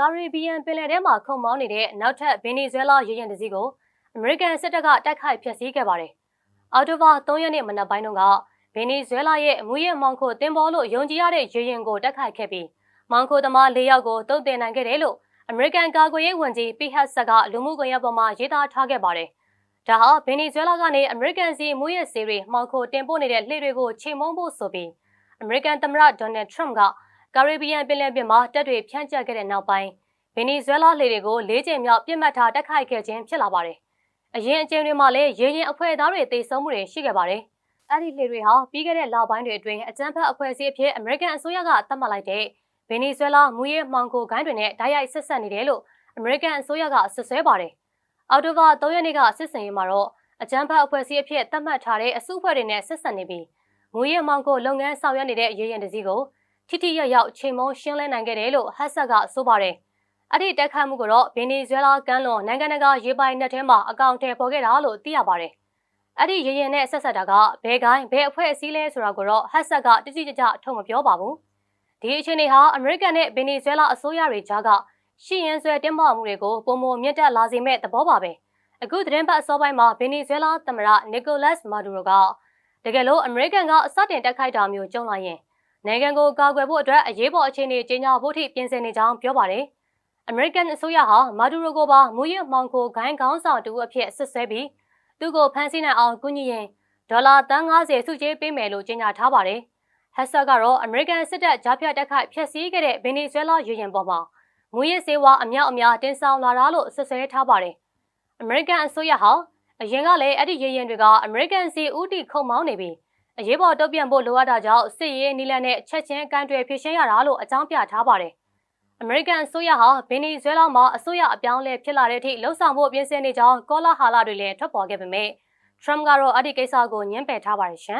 ကာရီဘီယံပင်လယ်ထဲမှာခုန်မောင်းနေတဲ့နောက်ထပ်ဗင်နီဇွဲလားရေရင်တစ်စီးကိုအမေရိကန်စစ်တပ်ကတိုက်ခိုက်ဖျက်ဆီးခဲ့ပါတယ်။အော်တိုဘာ3ရက်နေ့မနက်ပိုင်းတုန်းကဗင်နီဇွဲလားရဲ့အမူရမောင်ခိုတင်ပေါ်လို့ယုံကြည်ရတဲ့ရေရင်ကိုတိုက်ခိုက်ခဲ့ပြီးမောင်ခိုသမား၄ယောက်ကိုတုံ့တင်နိုင်ခဲ့တယ်လို့အမေရိကန်ကာကွယ်ရေးဝန်ကြီးပီဟတ်ဆက်ကလူမှုကွန်ရက်ပေါ်မှာရေးသားထားခဲ့ပါတယ်။ဒါဟာဗင်နီဇွဲလားကနေအမေရိကန်စီမူရစီရီမောင်ခိုတင်ပို့နေတဲ့လှေတွေကိုချိန်မုံဖို့ဆိုပြီးအမေရိကန်သမ္မတဒေါ်နယ်ထရမ့်က ကာရီဘီယံပင်လယ်ပြင်မှာတပ်တွေဖြန့်ကျက်ခဲ့တဲ့နောက်ပိုင်းဗင်နီဇွဲလားလှေတွေကိုလေးကျင်မြောက်ပြစ်မှတ်ထားတိုက်ခိုက်ခဲ့ခြင်းဖြစ်လာပါတယ်။အရင်အကြိမ်တွေမှာလည်းရေရင်အဖွဲ့သားတွေတိတ်ဆုံးမှုတွေရှိခဲ့ပါတယ်။အဲ့ဒီလှေတွေဟာပြီးခဲ့တဲ့လပိုင်းတွေအတွင်းအကြမ်းဖက်အဖွဲ့အစည်းအဖြစ်အမေရိကန်အစိုးရကသတ်မှတ်လိုက်တဲ့ဗင်နီဇွဲလားမူရဲမှောင်ခိုဂိုင်းတွေနဲ့ဓာတ်ရိုက်ဆက်ဆက်နေတယ်လို့အမေရိကန်အစိုးရကဆွဆွဲပါတယ်။အော်တိုဘာ3ရက်နေ့ကစစ်စင်ရေးမှာတော့အကြမ်းဖက်အဖွဲ့အစည်းအဖြစ်သတ်မှတ်ထားတဲ့အစုအဖွဲ့တွေနဲ့ဆက်ဆက်နေပြီးမူရဲမှောင်ခိုလုပ်ငန်းဆောင်ရွက်နေတဲ့ရေရင်တစည်းကို ထိထိရရောက်ချိန်မုံရှင်းလင်းနိုင်ခဲ့တယ်လို့ဟတ်ဆက်ကဆိုပါတယ်။အဲ့ဒီတက်ခတ်မှုကတော့ဗင်နီဇွဲလားကမ်းလွန်နိုင်ငံတကာရေပိုင်နက်ထဲမှာအကောင့်ထဲပေါ်ခဲ့တာလို့သိရပါတယ်။အဲ့ဒီရေရင်နဲ့ဆက်ဆက်တာကဘယ်ကိုင်းဘယ်အဖွဲ့အစည်းလဲဆိုတာကိုတော့ဟတ်ဆက်ကတိတိကျကျထုတ်မပြောပါဘူး။ဒီအခြေအနေဟာအမေရိကန်နဲ့ဗင်နီဇွဲလားအစိုးရတွေကြားကရှီရင်ဆွဲတင်းမာမှုတွေကိုပုံမမြင့်တက်လာစေမဲ့သဘောပါပဲ။အခုသတင်းပတ်အစောပိုင်းမှာဗင်နီဇွဲလားသမ္မတနီကိုလတ်မာဒူရိုကတကယ်လို့အမေရိကန်ကအစတင်တက်ခိုက်တာမျိုးကြုံလာရင် နိုင်ငံကိုကာကွယ်ဖို့အတွက်အရေးပေါ်အခြေအနေကြီးညာဖို့ထိပြင်ဆင်နေကြောင်းပြောပါတယ်။ American အစိုးရဟာမာဒူရိုကိုပါမူရမှောင်ခိုဂိုင်းကောင်းဆောင်တူအဖြစ်ဆွဆွဲပြီးသူ့ကိုဖမ်းဆီးနိုင်အောင်ကူညီရင်ဒေါ်လာ350စုချေးပေးမယ်လို့ကြေညာထားပါတယ်။ဟက်ဆာကတော့ American စစ်တပ်ကြားဖြတ်တက်ခိုက်ဖျက်ဆီးခဲ့တဲ့ဗင်နီဇွဲလားရေရင်ပေါ်မှာမူရစေဝါအမြောက်အများတင်ဆောင်လာတာလို့ဆွဆွဲထားပါတယ်။ American အစိုးရဟာအရင်ကလည်းအဲ့ဒီရေရင်တွေက American စီဦးတီခုံမောင်းနေပြီး အရေးပေါ်တုံ့ပြန်ဖို့လိုအပ်တာကြောင့်စစ်ရေးနည်းလမ်းနဲ့ချက်ချင်းကန်တွယ်ဖြည့်ရှင်းရတာလို့အကြောင်းပြထားပါတယ်။ American အစိုးရဟာဗင်နီဇွဲလားမှာအစိုးရအပြောင်းအလဲဖြစ်လာတဲ့အထိလှုံ့ဆော်မှုပြင်ဆင်နေကြောင်းကောလာဟာလာတွေလည်းထွက်ပေါ်ခဲ့ပေမဲ့ Trump ကတော့အဲ့ဒီကိစ္စကိုညှင်းပယ်ထားပါတယ်ရှင်